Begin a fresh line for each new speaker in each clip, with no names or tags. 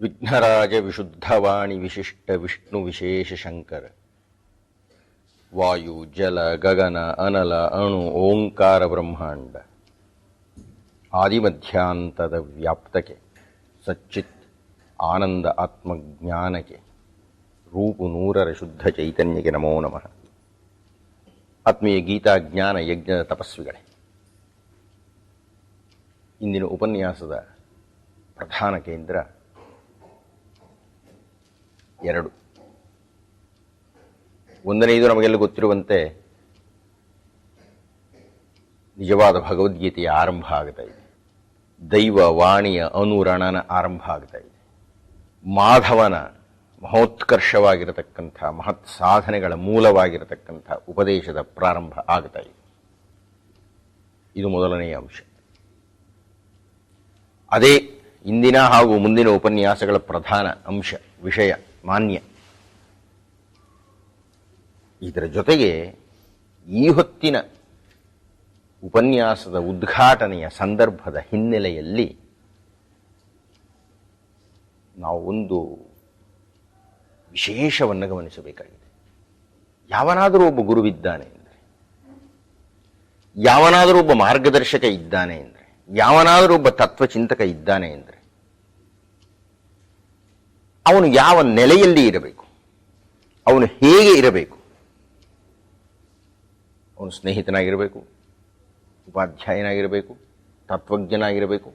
ವಿಘ್ನರಾಜ ವಿಶುದ್ಧವಾಣಿ ವಿಶಿಷ್ಟ ವಿಷ್ಣು ವಿಶೇಷ ಶಂಕರ. ವಾಯು, ಜಲ, ಗಗನ, ಅನಲ, ಅಣು, ಓಂಕಾರ, ಬ್ರಹ್ಮಾಂಡ. ಆದಿಮಧ್ಯಾಂತದ ವ್ಯಾಪ್ತಕ್ಕೆ, ಸಚ್ಚಿತ್ ಆನಂದ ಆತ್ಮಜ್ಞಾನಕ್ಕೆ, ರೂಪು ನೂರರ ಶುದ್ಧ ಚೈತನ್ಯಕ್ಕೆ ನಮೋ ನಮಃ. ಆತ್ಮೀಯ ಗೀತಾ ಜ್ಞಾನ ಯಜ್ಞದ ತಪಸ್ವಿಗಳೇ. ಇಂದಿನ ಉಪನ್ಯಾಸದ ಪ್ರಧಾನ ಕೇಂದ್ರ ಎರಡು. ಒಂದನೆಯದು ನಮಗೆಲ್ಲ ಗೊತ್ತಿರುವಂತೆ ನಿಜವಾದ ಭಗವದ್ಗೀತೆಯ ಆರಂಭ ಆಗ್ತಾ ಇದೆ. ದೈವ, ವಾಣಿಯ ಅನುರಣನ ಆರಂಭ ಆಗ್ತಾ ಇದೆ. ಮಾಧವನ ಮಹೋತ್ಕರ್ಷವಾಗಿರತಕ್ಕಂಥ ಮಹತ್ ಸಾಧನೆಗಳ ಮೂಲವಾಗಿರತಕ್ಕಂಥ ಉಪದೇಶದ ಪ್ರಾರಂಭ ಆಗ್ತಾ ಇದೆ. ಇದು ಮೊದಲನೆಯ ಅಂಶ. ಅದೇ ಇಂದಿನ ಹಾಗೂ ಮುಂದಿನ ಉಪನ್ಯಾಸಗಳ ಪ್ರಧಾನ ಅಂಶ, ವಿಷಯ. ಮಾನ್ಯ. ಇದರ ಜೊತೆಗೆ ಈ ಹೊತ್ತಿನ ಉಪನ್ಯಾಸದ ಉದ್ಘಾಟನೆಯ ಸಂದರ್ಭದ ಹಿನ್ನೆಲೆಯಲ್ಲಿ ನಾವು ಒಂದು ವಿಶೇಷವನ್ನು ಗಮನಿಸಬೇಕಾಗಿದೆ. ಯಾವನಾದರೂ ಒಬ್ಬ ಗುರುವಿದ್ದಾನೆ ಅಂದರೆ, ಯಾವನಾದರೂ ಒಬ್ಬ ಮಾರ್ಗದರ್ಶಕ ಇದ್ದಾನೆ ಅಂದರೆ, ಯಾವನಾದರೂ ಒಬ್ಬ ತತ್ವಚಿಂತಕ ಇದ್ದಾನೆ ಅಂದರೆ ಅವನು ಯಾವ ನೆಲೆಯಲ್ಲಿ ಇರಬೇಕು? ಅವನು ಹೇಗೆ ಇರಬೇಕು? ಅವನು ಸ್ನೇಹಿತನಾಗಿರಬೇಕು, ಉಪಾಧ್ಯಾಯನಾಗಿರಬೇಕು, ತತ್ವಜ್ಞನಾಗಿರಬೇಕು.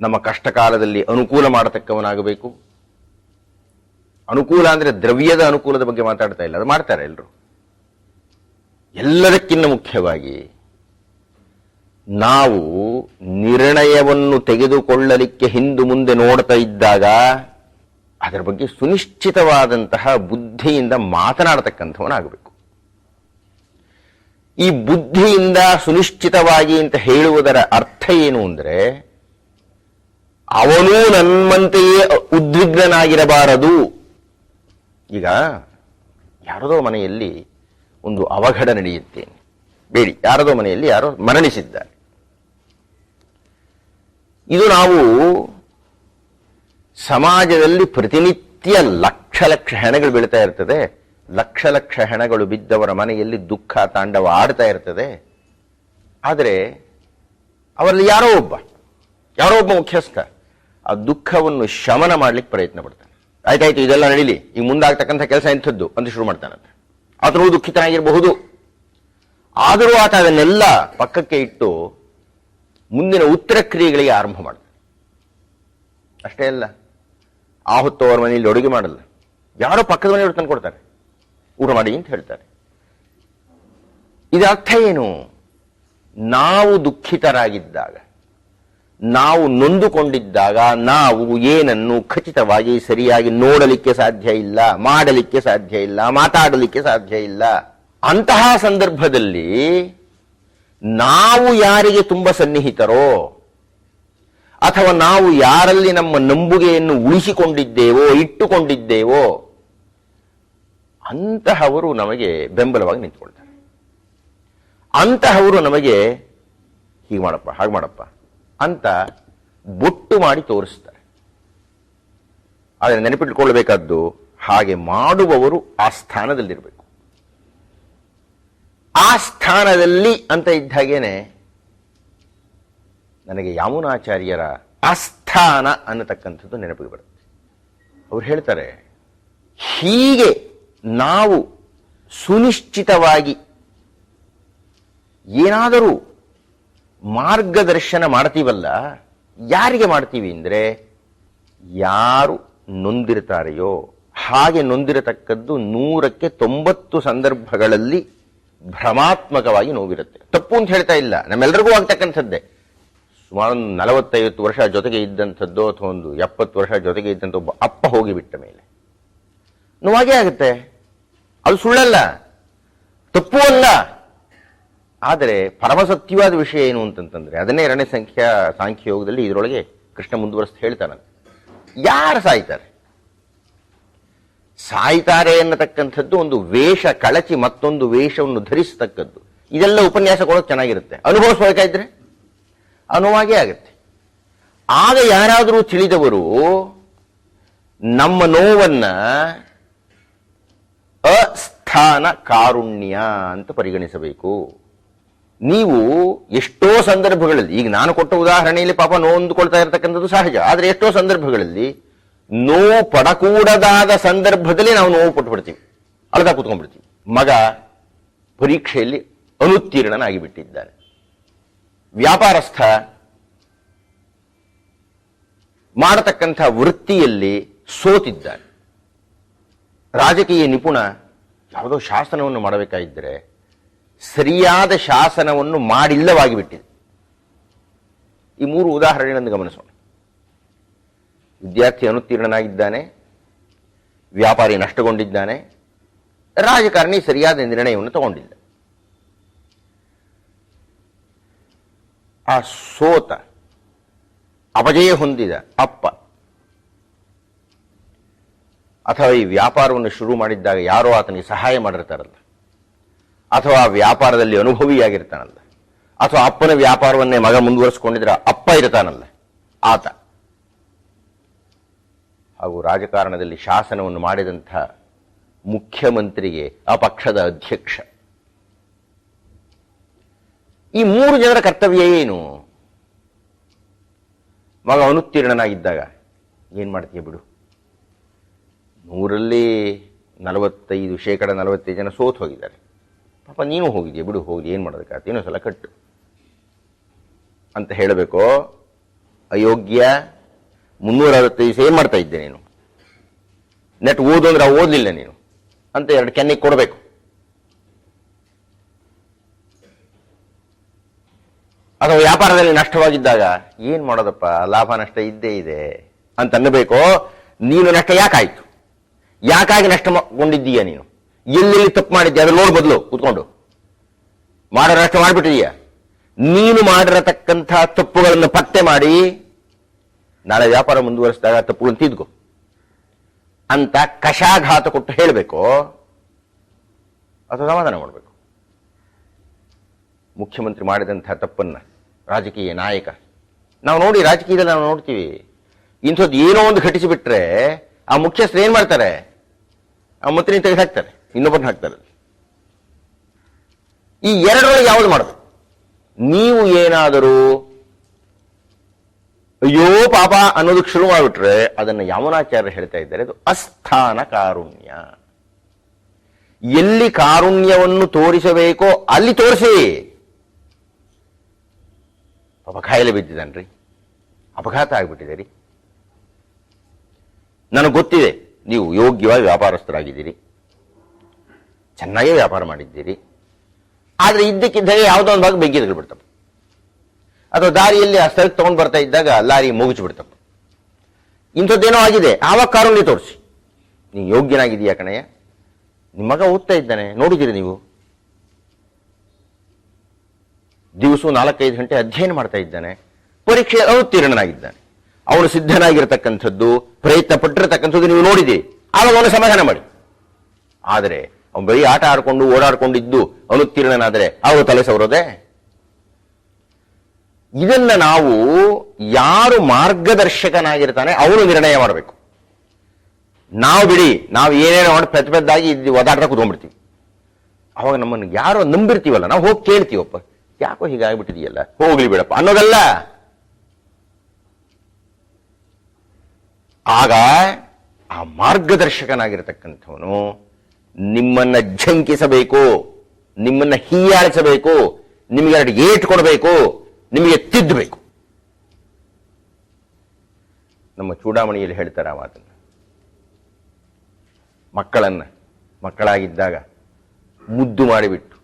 ನಮ್ಮ ಕಷ್ಟ ಕಾಲದಲ್ಲಿ ಅನುಕೂಲ ಮಾಡತಕ್ಕವನಾಗಬೇಕು. ಅನುಕೂಲ ಅಂದರೆ ದ್ರವ್ಯದ ಅನುಕೂಲದ ಬಗ್ಗೆ ಮಾತಾಡ್ತಾ ಇಲ್ಲ, ಅದು ಮಾಡ್ತಾರೆ ಎಲ್ಲರೂ ಎಲ್ಲದಕ್ಕಿಂತ ಮುಖ್ಯವಾಗಿ ನಾವು ನಿರ್ಣಯವನ್ನು ತೆಗೆದುಕೊಳ್ಳಲಿಕ್ಕೆ ಹಿಂದು ಮುಂದೆ ನೋಡ್ತಾ ಇದ್ದಾಗ ಅದರ ಬಗ್ಗೆ ಸುನಿಶ್ಚಿತವಾದಂತಹ ಬುದ್ಧಿಯಿಂದ ಮಾತನಾಡತಕ್ಕಂಥವನಾಗಬೇಕು. ಈ ಬುದ್ಧಿಯಿಂದ ಸುನಿಶ್ಚಿತವಾಗಿ ಅಂತ ಹೇಳುವುದರ ಅರ್ಥ ಏನು ಅಂದರೆ, ಅವನೂ ನಮ್ಮಂತೆಯೇ ಉದ್ವಿಗ್ನಾಗಿರಬಾರದು ಈಗ ಯಾರದೋ ಮನೆಯಲ್ಲಿ ಒಂದು ಅವಘಡ ನಡೆಯುತ್ತೇನೆ. ಬೇಡಿ, ಯಾರದೋ ಮನೆಯಲ್ಲಿ ಯಾರೋ ಮರಣಿಸಿದ್ದಾರೆ. ಇದು ನಾವು ಸಮಾಜದಲ್ಲಿ ಪ್ರತಿನಿತ್ಯ ಲಕ್ಷ ಲಕ್ಷ ಹೆಣಗಳು ಬೀಳ್ತಾ ಇರ್ತದೆ. ಲಕ್ಷ ಲಕ್ಷ ಹೆಣಗಳು ಬಿದ್ದವರ ಮನೆಯಲ್ಲಿ ದುಃಖ, ತಾಂಡವ ಆಡ್ತಾ ಇರ್ತದೆ. ಆದರೆ ಅವರಲ್ಲಿ ಯಾರೋ ಒಬ್ಬ ಯಾರೋ ಒಬ್ಬ ಮುಖ್ಯಸ್ಥ, ಆ ದುಃಖವನ್ನು ಶಮನ ಮಾಡ್ಲಿಕ್ಕೆ ಪ್ರಯತ್ನ ಪಡ್ತಾನೆ. ಆಯ್ತಾಯ್ತು, ಇದೆಲ್ಲ ನಡೀಲಿ. ಈಗ ಮುಂದಾಗ್ತಕ್ಕಂಥ ಕೆಲಸ ಇಂಥದ್ದು ಅಂತ ಶುರು ಮಾಡ್ತಾನಂತೆ. ಆತನು ದುಃಖಿತನಾಗಿರಬಹುದು. ಆದರೂ ಆತ ಅದನ್ನೆಲ್ಲ ಪಕ್ಕಕ್ಕೆ ಇಟ್ಟು ಮುಂದಿನ ಉತ್ತರ ಕ್ರಿಯೆಗಳಿಗೆ ಆರಂಭ ಮಾಡ್ತಾರೆ ಅಷ್ಟೇ ಅಲ್ಲ ಆ ಹೊತ್ತು ಅವರ ಮನೆಯಲ್ಲಿ ಅಡುಗೆ ಮಾಡಲ್ಲ. ಯಾರೋ ಪಕ್ಕದ ಮನೆಯವರು ತಂದು ಕೊಡ್ತಾರೆ. ಊಟ ಮಾಡಿ ಅಂತ ಹೇಳ್ತಾರೆ. ಇದರ ಅರ್ಥ ಏನು? ನಾವು ದುಃಖಿತರಾಗಿದ್ದಾಗ, ನಾವು ನೊಂದುಕೊಂಡಿದ್ದಾಗ ನಾವು ಏನನ್ನು ಖಚಿತವಾಗಿ ಸರಿಯಾಗಿ ನೋಡಲಿಕ್ಕೆ ಸಾಧ್ಯ ಇಲ್ಲ, ಮಾಡಲಿಕ್ಕೆ ಸಾಧ್ಯ ಇಲ್ಲ, ಮಾತಾಡಲಿಕ್ಕೆ ಸಾಧ್ಯ ಇಲ್ಲ. ಅಂತಹ ಸಂದರ್ಭದಲ್ಲಿ ನಾವು ಯಾರಿಗೆ ತುಂಬ ಸನ್ನಿಹಿತರೋ, ಅಥವಾ ನಾವು ಯಾರಲ್ಲಿ ನಮ್ಮ ನಂಬುಗೆಯನ್ನು ಉಳಿಸಿಕೊಂಡಿದ್ದೇವೋ, ಇಟ್ಟುಕೊಂಡಿದ್ದೇವೋ, ಅಂತಹವರು ನಮಗೆ ಬೆಂಬಲವಾಗಿ ನಿಂತ್ಕೊಳ್ತಾರೆ. ಅಂತಹವರು ನಮಗೆ, ಹೀಗೆ ಮಾಡಪ್ಪ, ಹಾಗೆ ಮಾಡಪ್ಪ ಅಂತ ಬೊಟ್ಟು ಮಾಡಿ ತೋರಿಸ್ತಾರೆ. ಆದರೆ ನೆನಪಿಟ್ಟುಕೊಳ್ಳಬೇಕಾದ್ದು ಹಾಗೆ ಮಾಡುವವರು ಆ ಸ್ಥಾನದಲ್ಲಿರಬೇಕು. ಆ ಸ್ಥಾನದಲ್ಲಿ ಅಂತ ಇದ್ದಾಗೇನೆ ನನಗೆ ಯಾಮುನಾಚಾರ್ಯರ ಅಸ್ಥಾನ ಅನ್ನತಕ್ಕಂಥದ್ದು ನೆನಪಿಗೆ ಬರುತ್ತೆ. ಅವ್ರು ಹೇಳ್ತಾರೆ, ಹೀಗೆ ನಾವು ಸುನಿಶ್ಚಿತವಾಗಿ ಏನಾದರೂ ಮಾರ್ಗದರ್ಶನ ಮಾಡ್ತೀವಲ್ಲ, ಯಾರಿಗೆ ಮಾಡ್ತೀವಿ ಅಂದರೆ ಯಾರು ನೊಂದಿರ್ತಾರೆಯೋ ಹಾಗೆ ನೊಂದಿರತಕ್ಕದ್ದು ನೂರಕ್ಕೆ ತೊಂಬತ್ತು ಸಂದರ್ಭಗಳಲ್ಲಿ ಭ್ರಮಾತ್ಮಕವಾಗಿ ನೋವಿರುತ್ತೆ. ತಪ್ಪು ಅಂತ ಹೇಳ್ತಾ ಇಲ್ಲ. ನಮ್ಮೆಲ್ಲರಿಗೂ ಆಗ್ತಕ್ಕಂಥದ್ದೇ. ಸುಮಾರು ನಲವತ್ತೈವತ್ತು ವರ್ಷ ಜೊತೆಗೆ ಇದ್ದಂಥದ್ದು ಅಥವಾ ಒಂದು ಎಪ್ಪತ್ತು ವರ್ಷ ಜೊತೆಗೆ ಇದ್ದಂಥ ಒಬ್ಬ ಅಪ್ಪ ಹೋಗಿಬಿಟ್ಟ ಮೇಲೆ. ನೋವಾಗೇ ಆಗುತ್ತೆ. ಅದು ಸುಳ್ಳಲ್ಲ. ತಪ್ಪು ಅಲ್ಲ. ಆದರೆ ಪರಮಸತ್ಯವಾದ ವಿಷಯ ಏನು ಅಂತಂತಂದ್ರೆ, ಅದನ್ನೇ ಎರಡನೇ ಸಂಖ್ಯಾ ಸಾಂಖ್ಯ ಯೋಗದಲ್ಲಿ ಇದರೊಳಗೆ ಕೃಷ್ಣ ಮುಂದುವರೆಸ್ತು ಹೇಳ್ತಾನೆ ಯಾರು ಸಾಯ್ತಾರೆ? ಸಾಯ್ತಾರೆ ಅನ್ನತಕ್ಕಂಥದ್ದು ಒಂದು ವೇಷ ಕಳಚಿ ಮತ್ತೊಂದು ವೇಷವನ್ನು ಧರಿಸತಕ್ಕದ್ದು. ಇದೆಲ್ಲ ಉಪನ್ಯಾಸ ಕೊಡೋದು ಚೆನ್ನಾಗಿರುತ್ತೆ ಅನುಭವಿಸ್ಬೇಕಾದ್ರೆ ಅನುವಾಗೇ ಆಗುತ್ತೆ. ಆಗ ಯಾರಾದರೂ ತಿಳಿದವರು ನಮ್ಮ ನೋವನ್ನ ಅಸ್ಥಾನ ಕಾರುಣ್ಯ ಅಂತ ಪರಿಗಣಿಸಬೇಕು. ನೀವು ಎಷ್ಟೋ ಸಂದರ್ಭಗಳಲ್ಲಿ, ಈಗ ನಾನು ಕೊಟ್ಟ ಉದಾಹರಣೆಯಲ್ಲಿ ಪಾಪ ನೋಂದುಕೊಳ್ತಾ ಇರತಕ್ಕಂಥದ್ದು ಸಹಜ, ಆದರೆ ಎಷ್ಟೋ ಸಂದರ್ಭಗಳಲ್ಲಿ ನೋವು ಪಡಕೂಡದಾದ ಸಂದರ್ಭದಲ್ಲಿ ನಾವು ನೋವು ಪಟ್ಟುಬಿಡ್ತೀವಿ ಅಳದ ಕೂತ್ಕೊಂಡ್ಬಿಡ್ತೀವಿ. ಮಗ ಪರೀಕ್ಷೆಯಲ್ಲಿ ಅನುತ್ತೀರ್ಣನಾಗಿ ಬಿಟ್ಟಿದ್ದಾನೆ ವ್ಯಾಪಾರಸ್ಥ ಮಾಡತಕ್ಕಂಥ ವೃತ್ತಿಯಲ್ಲಿ ಸೋತಿದ್ದಾನೆ. ರಾಜಕೀಯ ನಿಪುಣ ಯಾವುದೋ ಶಾಸನವನ್ನು ಮಾಡಬೇಕಾಗಿದ್ದರೆ ಸರಿಯಾದ ಶಾಸನವನ್ನು ಮಾಡಿಲ್ಲವಾಗಿ ಬಿಟ್ಟಿದೆ ಈ ಮೂರು ಉದಾಹರಣೆಗಳನ್ನು ಗಮನಿಸೋಣ. ವಿದ್ಯಾರ್ಥಿ ಅನುತ್ತೀರ್ಣನಾಗಿದ್ದಾನೆ, ವ್ಯಾಪಾರಿ ನಷ್ಟಗೊಂಡಿದ್ದಾನೆ, ರಾಜಕಾರಣಿ ಸರಿಯಾದ ನಿರ್ಣಯವನ್ನು ತಗೊಂಡಿಲ್ಲ. ಆ ಸೋತ ಅಪಜಯ ಹೊಂದಿದ ಅಪ್ಪ, ಅಥವಾ ಈ ವ್ಯಾಪಾರವನ್ನು ಶುರು ಮಾಡಿದ್ದಾಗ ಯಾರೋ ಆತನಿಗೆ ಸಹಾಯ ಮಾಡಿರ್ತಾರಲ್ಲ, ಅಥವಾ ವ್ಯಾಪಾರದಲ್ಲಿ ಅನುಭವಿಯಾಗಿರ್ತಾನಲ್ಲ, ಅಥವಾ ಅಪ್ಪನ ವ್ಯಾಪಾರವನ್ನೇ ಮಗ ಮುಂದುವರಿಸಿಕೊಂಡಿದ್ರೆ ಅಪ್ಪ ಇರ್ತಾನಲ್ಲ, ಆತ. ಹಾಗೂ ರಾಜಕಾರಣದಲ್ಲಿ ಶಾಸನವನ್ನು ಮಾಡಿದಂಥ ಮುಖ್ಯಮಂತ್ರಿಗೆ ಆ ಪಕ್ಷದ ಅಧ್ಯಕ್ಷ. ಈ ಮೂರು ಜನರ ಕರ್ತವ್ಯ ಏನು? ಮಗ ಅನುತ್ತೀರ್ಣನಾಗಿದ್ದಾಗ ಏನು ಮಾಡ್ತೀಯ ಬಿಡು? ನೂರಲ್ಲಿ ನಲವತ್ತೈದು ಶೇಕಡ ನಲವತ್ತೈದು ಜನ ಸೋತು ಹೋಗಿದ್ದಾರೆ. ಪಾಪ ನೀನು ಹೋಗಿದೆಯಾ ಬಿಡು, ಹೋಗಿ ಏನು ಮಾಡೋದಕ್ಕಾಗ್ತೀನೋ ಸಲ ಕಟ್ಟು. ಅಂತ ಹೇಳಬೇಕೋ? ಅಯೋಗ್ಯ ಮುನ್ನೂರ ಅರವತ್ತೈದು ಏನು ಮಾಡ್ತಾ ಇದ್ದೆ ನೀನು. ನೆಟ್ ಓದು ಅಂದ್ರೆ ಓದಲಿಲ್ಲ ನೀನು. ಅಂತ ಎರಡು ಕೆನ್ನಿಗೆ ಕೊಡಬೇಕು. ಅಥವಾ ವ್ಯಾಪಾರದಲ್ಲಿ ನಷ್ಟವಾಗಿದ್ದಾಗ ಏನ್ ಮಾಡೋದಪ್ಪ? ಲಾಭ ನಷ್ಟ ಇದ್ದೇ ಇದೆ ಅಂತ ಅನ್ನಬೇಕು? ನೀನು ನಷ್ಟ ಯಾಕಾಯ್ತು? ಯಾಕಾಗಿ ನಷ್ಟಗೊಂಡಿದ್ದೀಯ ನೀನು? ಎಲ್ಲೆಲ್ಲಿ ತಪ್ಪು ಮಾಡಿದ್ಯಾ? ಅದ್ರ ನೋಡ್ ಬದಲು ಕೂತ್ಕೊಂಡು. ಮಾಡೋ ನಷ್ಟ ಮಾಡಿಬಿಟ್ಟಿದೀಯ. ನೀನು ಮಾಡಿರತಕ್ಕಂಥ ತಪ್ಪುಗಳನ್ನು ಪತ್ತೆ ಮಾಡಿ ನಾಳೆ ವ್ಯಾಪಾರ ಮುಂದುವರಿಸಿದಾಗ ತಪ್ಪುಗಳನ್ನು ತಿದ್ಕೋ ಅಂತ ಕಷಾಘಾತ ಕೊಟ್ಟು ಹೇಳಬೇಕು ಅಥವಾ ಸಮಾಧಾನ ಮಾಡಬೇಕು. ಮುಖ್ಯಮಂತ್ರಿ ಮಾಡಿದಂಥ ತಪ್ಪನ್ನ ರಾಜಕೀಯ ನಾಯಕ, ನಾವು ನೋಡಿ ರಾಜಕೀಯದಲ್ಲಿ ನಾವು ನೋಡ್ತೀವಿ. ಇಂಥದ್ದು ಏನೋ ಒಂದು ಘಟಿಸಿಬಿಟ್ರೆ ಆ ಮುಖ್ಯಸ್ಥರು ಏನು ಮಾಡ್ತಾರೆ? ಆ ಮಂತ್ರಿ ತೆಗೆದು ಹಾಕ್ತಾರೆ, ಇನ್ನೊಬ್ಬರನ್ನ ಹಾಕ್ತಾರೆ. ಈ ಎರಡರಲ್ಲಿ ಯಾವುದು ಮಾಡೋದು ನೀವು ಏನಾದರೂ ಅಯ್ಯೋ ಪಾಪ ಅನ್ನೋದಕ್ಕೆ ಶುರು ಮಾಡಿಬಿಟ್ರೆ ಅದನ್ನು ಯಮುನಾಚಾರ್ಯರು ಹೇಳ್ತಾ ಇದ್ದಾರೆ, ಅದು ಅಸ್ಥಾನ ಕಾರುಣ್ಯ. ಎಲ್ಲಿ ಕಾರುಣ್ಯವನ್ನು ತೋರಿಸಬೇಕೋ ಅಲ್ಲಿ ತೋರಿಸಿ. ಪಾಪ ಕಾಯಿಲೆ ಬಿದ್ದಿದ್ದಾನ್ರಿ. ಅಪಘಾತ ಆಗ್ಬಿಟ್ಟಿದೆ ರೀ. ನನಗೆ ಗೊತ್ತಿದೆ, ನೀವು ಯೋಗ್ಯವಾಗಿ ವ್ಯಾಪಾರಸ್ಥರಾಗಿದ್ದೀರಿ. ಚೆನ್ನಾಗೇ ವ್ಯಾಪಾರ ಮಾಡಿದ್ದೀರಿ. ಆದರೆ ಇದ್ದಕ್ಕಿದ್ದಾಗ ಯಾವುದೋ ಒಂದು ಭಾಗ ಬೆಂಕಿ ತಗೊಳ್ಬಿಡ್ತಪ್ಪ ಅಥವಾ ದಾರಿಯಲ್ಲಿ ಆ ಸ್ಥಳಕ್ಕೆ ತಗೊಂಡು ಬರ್ತಾ ಇದ್ದಾಗ ಲಾರಿ ಮುಗಿಸ್ಬಿಡ್ತಪ್ಪ. ಇಂಥದ್ದೇನೋ ಆಗಿದೆ. ಆವಾಗ ಕಾರುಣ್ಯ ತೋರಿಸಿ. ನೀವು ಯೋಗ್ಯನಾಗಿದೆಯಾ ಕಣಯ್ಯ? ನಿಮ್ಮ ಮಗ ಓದ್ತಾ ಇದ್ದಾನೆ. ನೋಡಿದ್ದೀರಿ ನೀವು? ದಿವಸ ನಾಲ್ಕೈದು ಗಂಟೆ ಅಧ್ಯಯನ ಮಾಡ್ತಾ ಇದ್ದಾನೆ. ಪರೀಕ್ಷೆ ಅನುತ್ತೀರ್ಣನಾಗಿದ್ದಾನೆ ಅವನು ಸಿದ್ಧನಾಗಿರತಕ್ಕಂಥದ್ದು, ಪ್ರಯತ್ನ ಪಟ್ಟಿರತಕ್ಕಂಥದ್ದು ನೀವು ನೋಡಿದಿರಿ ಆವಾಗ ಅವನು ಸಮಾಧಾನ ಮಾಡಿ. ಆದರೆ, ಅವನು ಬರೀ ಆಟ ಆಡ್ಕೊಂಡು ಓಡಾಡ್ಕೊಂಡಿದ್ದು ಅನುತ್ತೀರ್ಣನಾದರೆ ಅವರು ತಲೆ ಸವರೋದೆ? ಇದನ್ನ ನಾವು ಯಾರು ಮಾರ್ಗದರ್ಶಕನಾಗಿರ್ತಾನೆ ಅವನು ನಿರ್ಣಯ ಮಾಡಬೇಕು. ನಾವು ಬಿಡಿ, ನಾವು ಏನೇನೋ ಮಾಡಿ ಪೆದ್ದ ಪೆದ್ದಾಗಿ ಇದು ಒದಾಡ್ತಾ ಕುತ್ಕೊಂಡ್ಬಿಡ್ತೀವಿ. ಅವಾಗ ನಮ್ಮನ್ನು ಯಾರೋ ನಂಬಿರ್ತೀವಲ್ಲ, ನಾವು ಹೋಗಿ ಕೇಳ್ತೀವಪ್ಪ, ಯಾಕೋ ಹೀಗಾಗ್ಬಿಟ್ಟಿದೆಯಲ್ಲ, ಹೋಗ್ಲಿ ಬಿಡಪ್ಪ ಅನ್ನೋದಲ್ಲ. ಆಗ ಆ ಮಾರ್ಗದರ್ಶಕನಾಗಿರ್ತಕ್ಕಂಥವನು ನಿಮ್ಮನ್ನ ಝಂಕಿಸಬೇಕು ನಿಮ್ಮನ್ನ ಹೀಯಾಳಿಸಬೇಕು, ನಿಮ್ಗೆ ಎರಡು ಏಟ್ ಕೊಡಬೇಕು. ನಿಮಗೆ ತಿದ್ದಬೇಕು. ನಮ್ಮ ಚೂಡಾಮಣಿಯಲ್ಲಿ ಹೇಳ್ತಾರೆ ಆ ಮಾತನ್ನು. ಮಕ್ಕಳನ್ನ, ಮಕ್ಕಳಾಗಿದ್ದಾಗ ಮುದ್ದು ಮಾಡಿಬಿಟ್ಟು.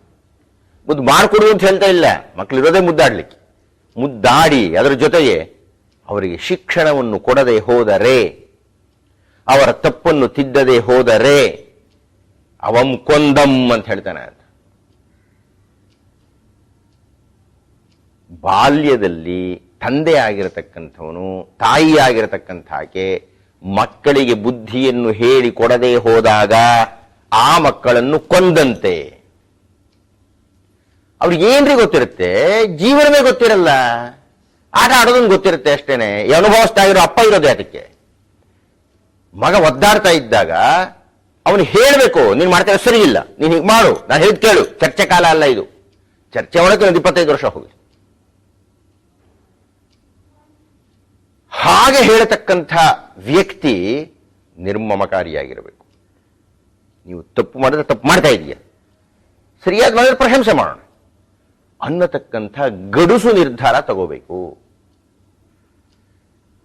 ಮುದ್ದು ಮಾಡಿಕೊಡು ಅಂತ ಹೇಳ್ತಾ ಇಲ್ಲ. ಮಕ್ಕಳಿರೋದೇ ಮುದ್ದಾಡಲಿಕ್ಕೆ. ಮುದ್ದಾಡಿ, ಅದರ ಜೊತೆಗೆ ಅವರಿಗೆ ಶಿಕ್ಷಣವನ್ನು ಕೊಡದೆ ಹೋದರೆ, ಅವರ ತಪ್ಪನ್ನು ತಿದ್ದದೆ ಹೋದರೆ ಅವಂ ಕೊಂದಂ ಅಂತ ಹೇಳ್ತಾನೆ ಬಾಲ್ಯದಲ್ಲಿ ತಂದೆ ಆಗಿರತಕ್ಕಂಥವನು ತಾಯಿ ಆಕೆ ಮಕ್ಕಳಿಗೆ ಬುದ್ಧಿಯನ್ನು ಹೇಳಿ ಕೊಡದೆ ಹೋದಾಗ ಆ ಮಕ್ಕಳನ್ನು ಕೊಂದಂತೆ. ಅವ್ರಿಗೆ ಏನ್ರಿ ಗೊತ್ತಿರುತ್ತೆ? ಜೀವನವೇ ಗೊತ್ತಿರಲ್ಲ. ಆಟ ಆಡೋದನ್ನು ಗೊತ್ತಿರುತ್ತೆ ಅಷ್ಟೇನೆ. ಅನುಭವಿಸ್ತಾ ಇರೋ ಅಪ್ಪ ಇರೋದು ಅದಕ್ಕೆ. ಮಗ ಒದ್ದಾಡ್ತಾ ಇದ್ದಾಗ ಅವನು ಹೇಳಬೇಕು, ನೀನು ಮಾಡ್ತಾ ಸರಿ ಇಲ್ಲ, ನೀನು ಹೀಗೆ ಮಾಡು, ನಾನು ಹೇಳಿ ಕೇಳು. ಚರ್ಚೆ ಕಾಲ ಅಲ್ಲ ಇದು. ಚರ್ಚೆ ಒಳಗೆ ಒಂದು ಇಪ್ಪತ್ತೈದು ವರ್ಷ ಹೋಗಿ ಹಾಗೆ ಹೇಳತಕ್ಕಂಥ ವ್ಯಕ್ತಿ ನಿರ್ಮಮಕಾರಿಯಾಗಿರಬೇಕು. ನೀವು ತಪ್ಪು ಮಾಡಿದ್ರೆ ತಪ್ಪು ಮಾಡ್ತಾ ಇದೀಯ ಸರಿಯಾದ ಮಾಡಿದ್ರೆ ಪ್ರಶಂಸೆ ಮಾಡೋಣ. ಅನ್ನತಕ್ಕಂಥ ಗಡುಸು ನಿರ್ಧಾರ ತಗೋಬೇಕು.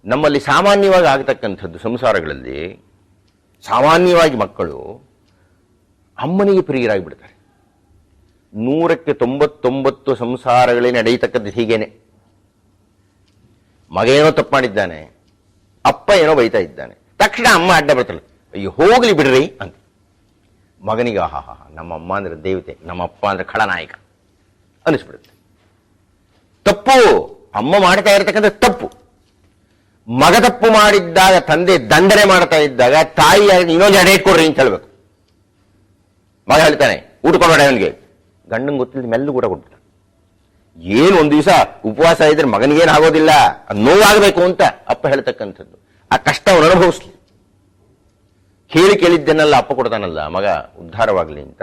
ನಮ್ಮಲ್ಲಿ ಸಾಮಾನ್ಯವಾಗಿ ಆಗತಕ್ಕಂಥದ್ದು ಸಂಸಾರಗಳಲ್ಲಿ ಸಾಮಾನ್ಯವಾಗಿ ಮಕ್ಕಳು ಅಮ್ಮನಿಗೆ ಪ್ರಿಯರಾಗಿ ಬಿಡ್ತಾರೆ ನೂರಕ್ಕೆ ತೊಂಬತ್ತೊಂಬತ್ತು ಸಂಸಾರಗಳೇ ನಡೆಯತಕ್ಕದ್ದು ಹೀಗೇನೆ. ಮಗ ಏನೋ ತಪ್ಪು ಮಾಡಿದ್ದಾನೆ, ಅಪ್ಪ ಏನೋ ಬೈತಾ ಇದ್ದಾನೆ. ತಕ್ಷಣ ಅಮ್ಮ ಅಡ್ಡ ಬರ್ತಾಳೆ ಅಯ್ಯೋ, ಹೋಗ್ಲಿ ಬಿಡ್ರಿ ಅಂತ. ಮಗನಿಗೆ ಆಹಾ ಹಾ ನಮ್ಮ ಅಮ್ಮ ಅಂದ್ರೆ ದೇವತೆ, ನಮ್ಮ ಅಪ್ಪ ಅಂದ್ರೆ ಖಳನಾಯಕ ಅನಿಸ್ಬಿಡುತ್ತೆ. ತಪ್ಪು, ಅಮ್ಮ ಮಾಡ್ತಾ ಇರತಕ್ಕಂಥ ತಪ್ಪು. ಮಗ ತಪ್ಪು ಮಾಡಿದ್ದಾಗ, ತಂದೆ ದಂಡನೆ ಮಾಡ್ತಾ ಇದ್ದಾಗ, ತಾಯಿ ಇನ್ನೊಂದು ಎಡೆ ಇಟ್ಕೊಡ್ರಿ ಅಂತ ಹೇಳ್ಬೇಕು. ಮಗ ಹೇಳ್ತಾನೆ, ಊಟ ಕೊಡೋಣ ಅವನಿಗೆ ಗಂಡಂಗೆ ಗೊತ್ತಿಲ್ಲ, ಮೆಲ್ಲು ಊಟ ಕೊಟ್ಬಿಡ್ತಾನೆ ಏನು ಒಂದು ದಿವಸ ಉಪವಾಸ ಇದ್ರೆ ಮಗನಿಗೇನು ಆಗೋದಿಲ್ಲ? ಅದು ನೋವಾಗಬೇಕು ಅಂತ ಅಪ್ಪ ಹೇಳ್ತಕ್ಕಂಥದ್ದು. ಆ ಕಷ್ಟ ಅವನು ಅನುಭವಿಸ್ಲಿ. ಹೇಳಿ ಕೇಳಿದ್ದೇನಲ್ಲ ಅಪ್ಪ ಕೊಡ್ತಾನಲ್ಲ, ಮಗ ಉದ್ಧಾರವಾಗಲಿ ಅಂತ.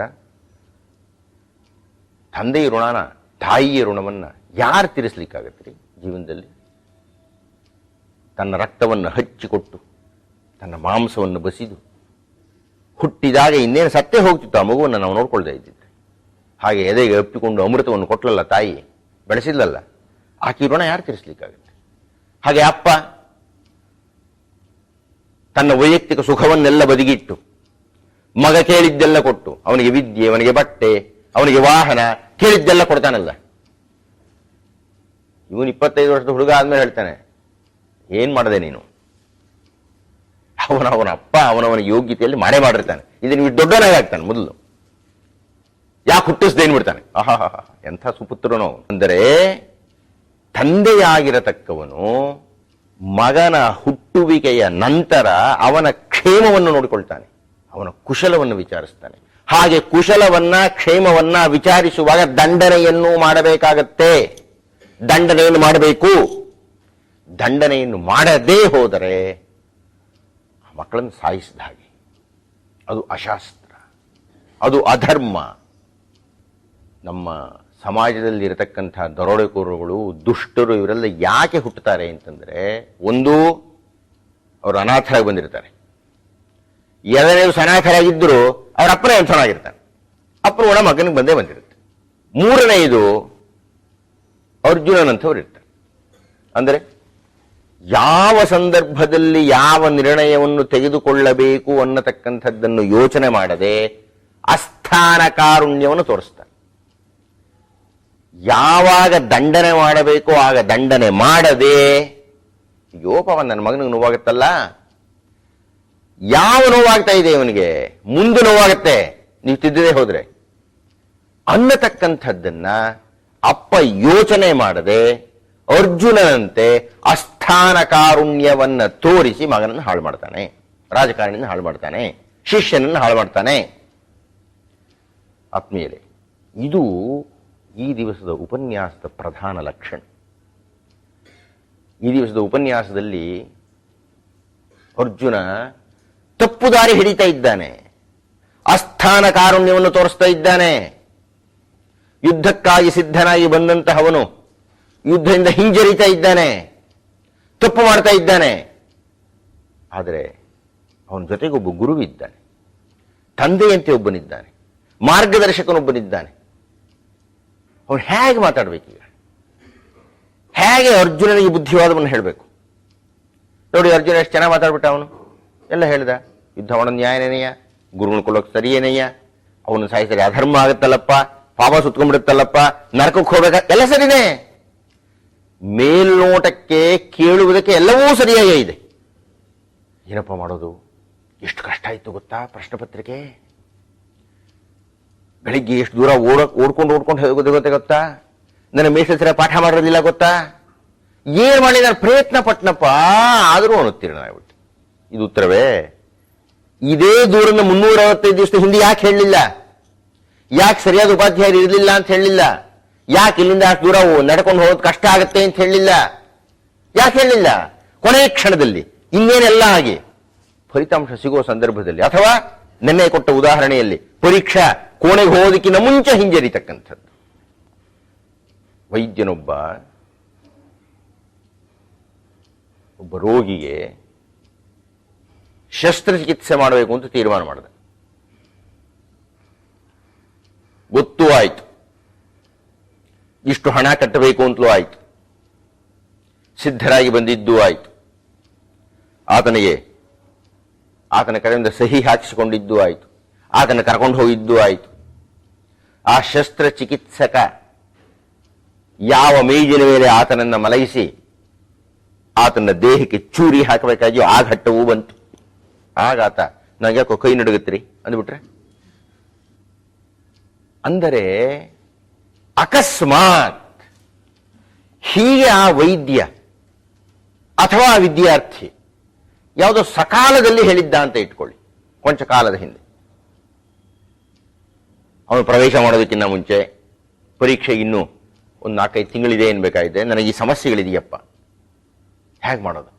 ತಂದೆಯ ಋಣನ, ತಾಯಿಯ ಋಣವನ್ನ ಯಾರು ತೀರಿಸ್ಲಿಕ್ಕಾಗತ್ತೆ ರೀ ಜೀವನದಲ್ಲಿ? ತನ್ನ ರಕ್ತವನ್ನು ಹಚ್ಚಿಕೊಟ್ಟು, ತನ್ನ ಮಾಂಸವನ್ನು ಬಸಿದು, ಹುಟ್ಟಿದಾಗ ಇನ್ನೇನು ಸತ್ತೇ ಹೋಗ್ತಿತ್ತು ಆ ಮಗುವನ್ನು ನಾವು ನೋಡ್ಕೊಳ್ತಾ ಇದ್ದಿದ್ದೆ. ಹಾಗೆ ಎದೆಗೆ ಅಪ್ಪಿಕೊಂಡು ಅಮೃತವನ್ನು ಕೊಟ್ಟಲಲ್ಲ ತಾಯಿ? ಬೆಳೆಸಿದ್ಲಲ್ಲ ಆ ಋಣ ಯಾರು ತೀರಿಸಲಿಕ್ಕಾಗುತ್ತೆ? ಹಾಗೆ ಅಪ್ಪ ತನ್ನ ವೈಯಕ್ತಿಕ ಸುಖವನ್ನೆಲ್ಲ ಬದಿಗಿಟ್ಟು, ಮಗ ಕೇಳಿದ್ದೆಲ್ಲ ಕೊಟ್ಟು, ಅವನಿಗೆ ವಿದ್ಯೆ, ಅವನಿಗೆ ಬಟ್ಟೆ, ಅವನಿಗೆ ವಾಹನ ಕೇಳಿದ್ದೆಲ್ಲ ಕೊಡ್ತಾನಲ್ಲ. ಇವನು ಇಪ್ಪತ್ತೈದು ವರ್ಷದ ಹುಡುಗ ಆದ್ಮೇಲೆ ಹೇಳ್ತಾನೆ, ಏನ್ ಮಾಡದೆ ನೀನು? ಅವನ ಅವನ ಅಪ್ಪ ಅವನವನ ಯೋಗ್ಯತೆಯಲ್ಲಿ ಮಾಡೇ ಮಾಡಿರ್ತಾನೆ. ದೊಡ್ಡ ದೊಡ್ಡವನಾಗಿ ಆಗ್ತಾನೆ ಮೊದಲು. ಯಾಕೆ ಹುಟ್ಟಿಸ್ದೇನ್ ಬಿಡ್ತಾನೆ ಆಹಾ ಎಂಥ ಸುಪುತ್ರನೋ. ಅಂದರೆ ತಂದೆಯಾಗಿರತಕ್ಕವನು ಮಗನ ಹುಟ್ಟುವಿಕೆಯ ನಂತರ ಅವನ ಕ್ಷೇಮವನ್ನು ನೋಡಿಕೊಳ್ತಾನೆ. ಅವನ ಕುಶಲವನ್ನು ವಿಚಾರಿಸ್ತಾನೆ. ಹಾಗೆ ಕುಶಲವನ್ನ ಕ್ಷೇಮವನ್ನ ವಿಚಾರಿಸುವಾಗ ದಂಡನೆಯನ್ನು ಮಾಡಬೇಕಾಗತ್ತೆ. ದಂಡನೆಯನ್ನು ಮಾಡಬೇಕು. ದಂಡನೆಯನ್ನು ಮಾಡದೇ ಹೋದರೆ ಮಕ್ಕಳನ್ನು ಸಾಯಿಸಿದ ಹಾಗೆ. ಅದು ಅಶಾಸ್ತ್ರ. ಅದು ಅಧರ್ಮ. ನಮ್ಮ ಸಮಾಜದಲ್ಲಿ ಇರತಕ್ಕಂಥ ದರೋಡೆಕೋರಗಳು ದುಷ್ಟರು ಇವರೆಲ್ಲ ಯಾಕೆ ಹುಟ್ಟುತ್ತಾರೆ ಅಂತಂದ್ರೆ, ಒಂದು, ಅವರು ಅನಾಥರಾಗಿ ಬಂದಿರ್ತಾರೆ. ಎರಡನೇ ದಿವಸ ಅನಾಥರಾಗಿದ್ದರು ಅವರ ಅಪ್ಪನೇ ಅಂಥನಾಗಿರ್ತಾನೆ ಅಪ್ಪನ ಒಣ ಮಗನಿಗೆ ಬಂದೇ ಬಂದಿರುತ್ತೆ. ಮೂರನೆಯದು ಅರ್ಜುನನಂಥವ್ರು ಇರ್ತಾರೆ. ಅಂದರೆ ಯಾವ ಸಂದರ್ಭದಲ್ಲಿ ಯಾವ ನಿರ್ಣಯವನ್ನು ತೆಗೆದುಕೊಳ್ಳಬೇಕು ಅನ್ನತಕ್ಕಂಥದ್ದನ್ನು ಯೋಚನೆ ಮಾಡದೆ ಅಸ್ಥಾನ ಕಾರುಣ್ಯವನ್ನು ತೋರಿಸ್ತಾರೆ. ಯಾವಾಗ ದಂಡನೆ ಮಾಡಬೇಕು ಆಗ ದಂಡನೆ ಮಾಡದೆ ಯೋಪವ ನನ್ನ ಮಗನಿಗೆ ನೋವಾಗುತ್ತಲ್ಲ? ಯಾವ ನೋವಾಗ್ತಾ ಇದೆ ಇವನಿಗೆ? ಮುಂದೆ ನೋವಾಗುತ್ತೆ. ನೀವು ತಿದ್ದದೆ ಹೋದ್ರೆ. ಅನ್ನತಕ್ಕಂಥದ್ದನ್ನ ಅಪ್ಪ ಯೋಚನೆ ಮಾಡದೆ, ಅರ್ಜುನನಂತೆ ಅಸ್ಥಾನ ಕಾರುಣ್ಯವನ್ನ ತೋರಿಸಿ ಮಗನನ್ನು ಹಾಳು ಮಾಡ್ತಾನೆ. ರಾಜಕಾರಣಿಯನ್ನು ಹಾಳು ಮಾಡ್ತಾನೆ. ಶಿಷ್ಯನನ್ನು ಹಾಳು ಮಾಡ್ತಾನೆ. ಆತ್ಮೀಯರೇ, ಇದು ಈ ದಿವಸದ ಉಪನ್ಯಾಸದ ಪ್ರಧಾನ ಲಕ್ಷಣ. ಈ ದಿವಸದ ಉಪನ್ಯಾಸದಲ್ಲಿ ಅರ್ಜುನ ತಪ್ಪು ದಾರಿ ಹಿಡಿತಾ ಇದ್ದಾನೆ. ಅಸ್ಥಾನ ಕಾರುಣ್ಯವನ್ನು ತೋರಿಸ್ತಾ ಇದ್ದಾನೆ. ಯುದ್ಧಕ್ಕಾಗಿ ಸಿದ್ಧನಾಗಿ ಬಂದಂತಹವನು ಯುದ್ಧದಿಂದ ಹಿಂಜರಿತಾ ಇದ್ದಾನೆ. ತಪ್ಪು ಮಾಡ್ತಾ ಇದ್ದಾನೆ. ಆದರೆ ಅವನ ಜೊತೆಗೆ ಒಬ್ಬ ಗುರು ಇದ್ದಾನೆ ತಂದೆಯಂತೆ ಒಬ್ಬನಿದ್ದಾನೆ. ಮಾರ್ಗದರ್ಶಕನೊಬ್ಬನಿದ್ದಾನೆ. ಅವನು ಹೇಗೆ ಮಾತಾಡಬೇಕೀಗ ಹೇಗೆ ಅರ್ಜುನನಿಗೆ ಬುದ್ಧಿವಾದವನ್ನು ಹೇಳಬೇಕು? ನೋಡಿ ಅರ್ಜುನ ಎಷ್ಟು ಚೆನ್ನಾಗಿ ಮಾತಾಡ್ಬಿಟ್ಟ ಅವನು. ಎಲ್ಲ ಹೇಳ್ದ, ಯುದ್ಧ ನ್ಯಾಯನೇನಯ್ಯ ಗುರುಗಳ ಕೊಲ್ಲೋಕೆ ಸರಿಯೇನಯ್ಯ ಅವನು ಸಾಯಿಸರಿ ಅಧರ್ಮ ಆಗುತ್ತಲ್ಲಪ್ಪ, ಪಾಪ ಸುತ್ಕೊಂಡ್ಬಿಡುತ್ತಲ್ಲಪ್ಪ, ನರಕಕ್ಕೆ ಹೋಗ್ಬೇಕ? ಎಲ್ಲ ಸರಿನೇ. ಮೇಲ್ನೋಟಕ್ಕೆ ಕೇಳುವುದಕ್ಕೆ ಎಲ್ಲವೂ ಸರಿಯಾಗೇ ಇದೆ. ಏನಪ್ಪ ಮಾಡೋದು? ಎಷ್ಟು ಕಷ್ಟ ಆಯಿತು ಗೊತ್ತಾ ಪ್ರಶ್ನೆ ಪತ್ರಿಕೆ ಬೆಳಿಗ್ಗೆ ಎಷ್ಟು ದೂರ ಓಡ, ಓಡ್ಕೊಂಡು ಓಡ್ಕೊಂಡು ಹೋಗೋದು ಗೊತ್ತೆ ಗೊತ್ತಾ? ನನ್ನ ಮೇಸರ ಪಾಠ ಮಾಡಿರೋದಿಲ್ಲ ಗೊತ್ತಾ? ಏನು ಮಾಡಿ ನಾನು ಪ್ರಯತ್ನ ಪಟ್ನಪ್ಪ. ಆದರೂ ಅನ್ನುತ್ತೀರಿ ಆಗ್ಬಿಟ್ಟು ಇದು ಉತ್ತರವೇ? ಇದೇ ದೂರನ್ನ ಮುನ್ನೂರ ಅರವತ್ತೈದು ದಿವಸದ ಹಿಂದೆ ಯಾಕೆ ಹೇಳಲಿಲ್ಲ? ಯಾಕೆ ಸರಿಯಾದ ಉಪಾಧ್ಯಾಯರು ಇರಲಿಲ್ಲ ಅಂತ ಹೇಳಲಿಲ್ಲ? ಯಾಕೆ ಇಲ್ಲಿಂದ ಅಷ್ಟು ದೂರ ನಡ್ಕೊಂಡು ಹೋಗೋದು ಕಷ್ಟ ಆಗುತ್ತೆ ಅಂತ ಹೇಳಲಿಲ್ಲ? ಯಾಕೆ ಹೇಳಲಿಲ್ಲ? ಕೊನೆಯ ಕ್ಷಣದಲ್ಲಿ ಇನ್ನೇನೆಲ್ಲ ಆಗಿ? ಫಲಿತಾಂಶ ಸಿಗುವ ಸಂದರ್ಭದಲ್ಲಿ. ಅಥವಾ ನಿನ್ನೆ ಕೊಟ್ಟ ಉದಾಹರಣೆಯಲ್ಲಿ ಪರೀಕ್ಷಾ ಕೋಣೆಗೆ ಹೋಗೋದಕ್ಕಿಂತ ಮುಂಚೆ ಹಿಂಜರಿತಕ್ಕಂಥದ್ದು. ವೈದ್ಯನೊಬ್ಬ, ಒಬ್ಬ ರೋಗಿಗೆ ಶಸ್ತ್ರಚಿಕಿತ್ಸೆ ಮಾಡಬೇಕು ಅಂತ ತೀರ್ಮಾನ ಮಾಡಿದ. ಗೊತ್ತೂ ಆಯ್ತು. ಇಷ್ಟು ಹಣ ಕಟ್ಟಬೇಕು ಅಂತಲೂ ಆಯಿತು. ಸಿದ್ಧರಾಗಿ ಬಂದಿದ್ದೂ ಆಯಿತು. ಆತನಿಗೆ, ಆತನ ಕಡೆಯಿಂದ ಸಹಿ ಹಾಕಿಸಿಕೊಂಡಿದ್ದೂ ಆಯಿತು. ಆತನ ಕರ್ಕೊಂಡು ಹೋಗಿದ್ದೂ ಆಯ್ತು. ಆ ಶಸ್ತ್ರಚಿಕಿತ್ಸಕ ಯಾವ ಮೇಜಿನ ಮೇಲೆ ಆತನನ್ನ ಮಲಗಿಸಿ ಆತನ ದೇಹಕ್ಕೆ ಚೂರಿ ಹಾಕಬೇಕಾಗಿಯೋ ಆ ಘಟ್ಟವೂ ಬಂತು. ಆಗ ಆತ ನನಗೆ ಯಾಕೋ ಕೈ ನಡುಗುತ್ತೀರಿ? ಅಂದ್ಬಿಟ್ರೆ, ಅಂದರೆ ಅಕಸ್ಮಾತ್ ಹೀಗೆ ಆ ವೈದ್ಯ ಅಥವಾ ವಿದ್ಯಾರ್ಥಿ ಯಾವುದೋ ಸಕಾಲದಲ್ಲಿ ಹೇಳಿದ್ದ ಅಂತ ಇಟ್ಕೊಳ್ಳಿ, ಕೊಂಚ ಕಾಲದ ಹಿಂದೆ. ಅವನು ಪ್ರವೇಶ ಮಾಡೋದಕ್ಕಿಂತ ಮುಂಚೆ ಪರೀಕ್ಷೆ ಇನ್ನೂ ಒಂದು ನಾಲ್ಕೈದು ತಿಂಗಳಿದೆ ಏನ್ಬೇಕಾಗಿದೆ ನನಗೆ ಈ ಸಮಸ್ಯೆಗಳಿದೆಯಪ್ಪ. ಹೇಗೆ ಮಾಡೋದು?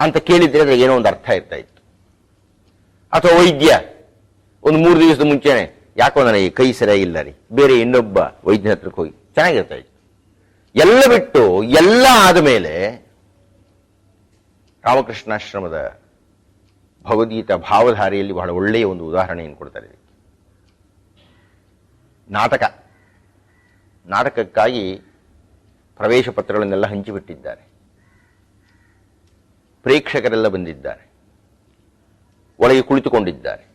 ಅಂತ ಕೇಳಿದ್ರೆ ಅದ್ರಾಗ ಏನೋ ಒಂದು ಅರ್ಥ ಇರ್ತಾ ಇತ್ತು. ಅಥವಾ ವೈದ್ಯ, ಒಂದು ಮೂರು ದಿವಸದ ಮುಂಚೆನೆ, ಯಾಕೋ ನನಗೆ ಕೈ ಸರಿಯಾಗಿಲ್ಲ ರೀ. ಬೇರೆ ಇನ್ನೊಬ್ಬ ವೈದ್ಯನ ಹತ್ರಕ್ಕೆ ಹೋಗಿ. ಚೆನ್ನಾಗಿರ್ತಾ ಇತ್ತು ಎಲ್ಲ ಬಿಟ್ಟು ಎಲ್ಲ ಆದ ಮೇಲೆ ರಾಮಕೃಷ್ಣಾಶ್ರಮದ ಭಗವದ್ಗೀತಾ ಭಾವಧಾರೆಯಲ್ಲಿ ಬಹಳ ಒಳ್ಳೆಯ ಒಂದು ಉದಾಹರಣೆಯನ್ನು ಕೊಡ್ತಾರೆ ನಾಟಕ. ನಾಟಕಕ್ಕಾಗಿ ಪ್ರವೇಶ ಪತ್ರಗಳನ್ನೆಲ್ಲ ಹಂಚಿಬಿಟ್ಟಿದ್ದಾರೆ. ಪ್ರೇಕ್ಷಕರೆಲ್ಲ ಬಂದಿದ್ದಾರೆ. ಒಳಗೆ ಕುಳಿತುಕೊಂಡಿದ್ದಾರೆ.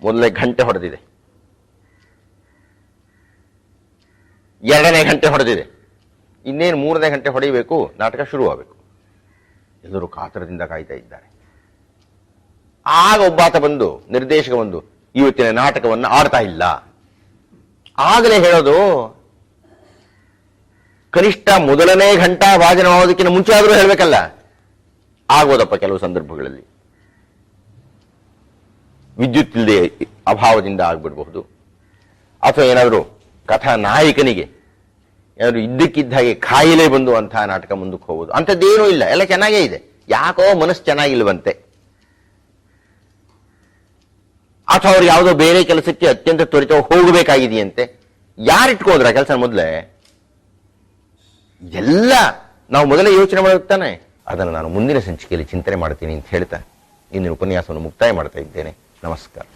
ಮೊದಲೇ ಗಂಟೆ ಹೊಡೆದಿದೆ. ಎರಡನೇ ಗಂಟೆ ಹೊಡೆದಿದೆ. ಇನ್ನೇನು ಮೂರನೇ ಗಂಟೆ ಹೊಡೆಯಬೇಕು? ನಾಟಕ ಶುರುವಾಗಬೇಕು. ಎಲ್ಲರೂ ಕಾತರದಿಂದ ಕಾಯ್ತಾ ಇದ್ದಾರೆ. ಆಗ ಒಬ್ಬಾತ ಬಂದು, ನಿರ್ದೇಶಕ ಬಂದು, ಇವತ್ತಿನ ನಾಟಕವನ್ನು ಆಡ್ತಾ ಇಲ್ಲ. ಆಗಲೇ ಹೇಳೋದು, ಕನಿಷ್ಠ ಮೊದಲನೇ ಘಂಟಾ ಭಾಜನವಾಗೋದಕ್ಕಿಂತ ಮುಂಚೆ ಆದರೂ ಹೇಳಬೇಕಲ್ಲ. ಆಗೋದಪ್ಪ ಕೆಲವು ಸಂದರ್ಭಗಳಲ್ಲಿ. ವಿದ್ಯುತ್ ಇಲ್ಲದೆ ಅಭಾವದಿಂದ ಆಗ್ಬಿಡಬಹುದು. ಅಥವಾ ಏನಾದರೂ ಕಥಾ ನಾಯಕನಿಗೆ ಏನಾದರೂ ಇದ್ದಕ್ಕಿದ್ದ ಹಾಗೆ ಕಾಯಿಲೆ ಬಂದು ಅಂತಹ ನಾಟಕ ಮುಂದಕ್ಕೆ ಹೋಗೋದು ಅಂಥದ್ದೇನೂ ಇಲ್ಲ. ಎಲ್ಲ ಚೆನ್ನಾಗೇ ಇದೆ. ಯಾಕೋ ಮನಸ್ಸು ಚೆನ್ನಾಗಿಲ್ವಂತೆ. ಅಥವಾ ಅವ್ರು ಯಾವುದೋ ಬೇರೆ ಕೆಲಸಕ್ಕೆ ಅತ್ಯಂತ ತ್ವರಿತ ಹೋಗಬೇಕಾಗಿದೆಯಂತೆ? ಯಾರು ಇಟ್ಕೋದ್ರ ಕೆಲಸ ಮೊದಲೇ? ಎಲ್ಲ ನಾವು ಮೊದಲೇ ಯೋಚನೆ ಮಾಡುತ್ತಾನೆ ಅದನ್ನು ನಾನು ಮುಂದಿನ ಸಂಚಿಕೆಯಲ್ಲಿ ಚಿಂತನೆ ಮಾಡ್ತೀನಿ ಅಂತ ಹೇಳ್ತಾ ಇಂದಿನ ಉಪನ್ಯಾಸವನ್ನು ಮುಕ್ತಾಯ ಮಾಡ್ತಾ ಇದ್ದೇನೆ. ನಮಸ್ಕಾರ.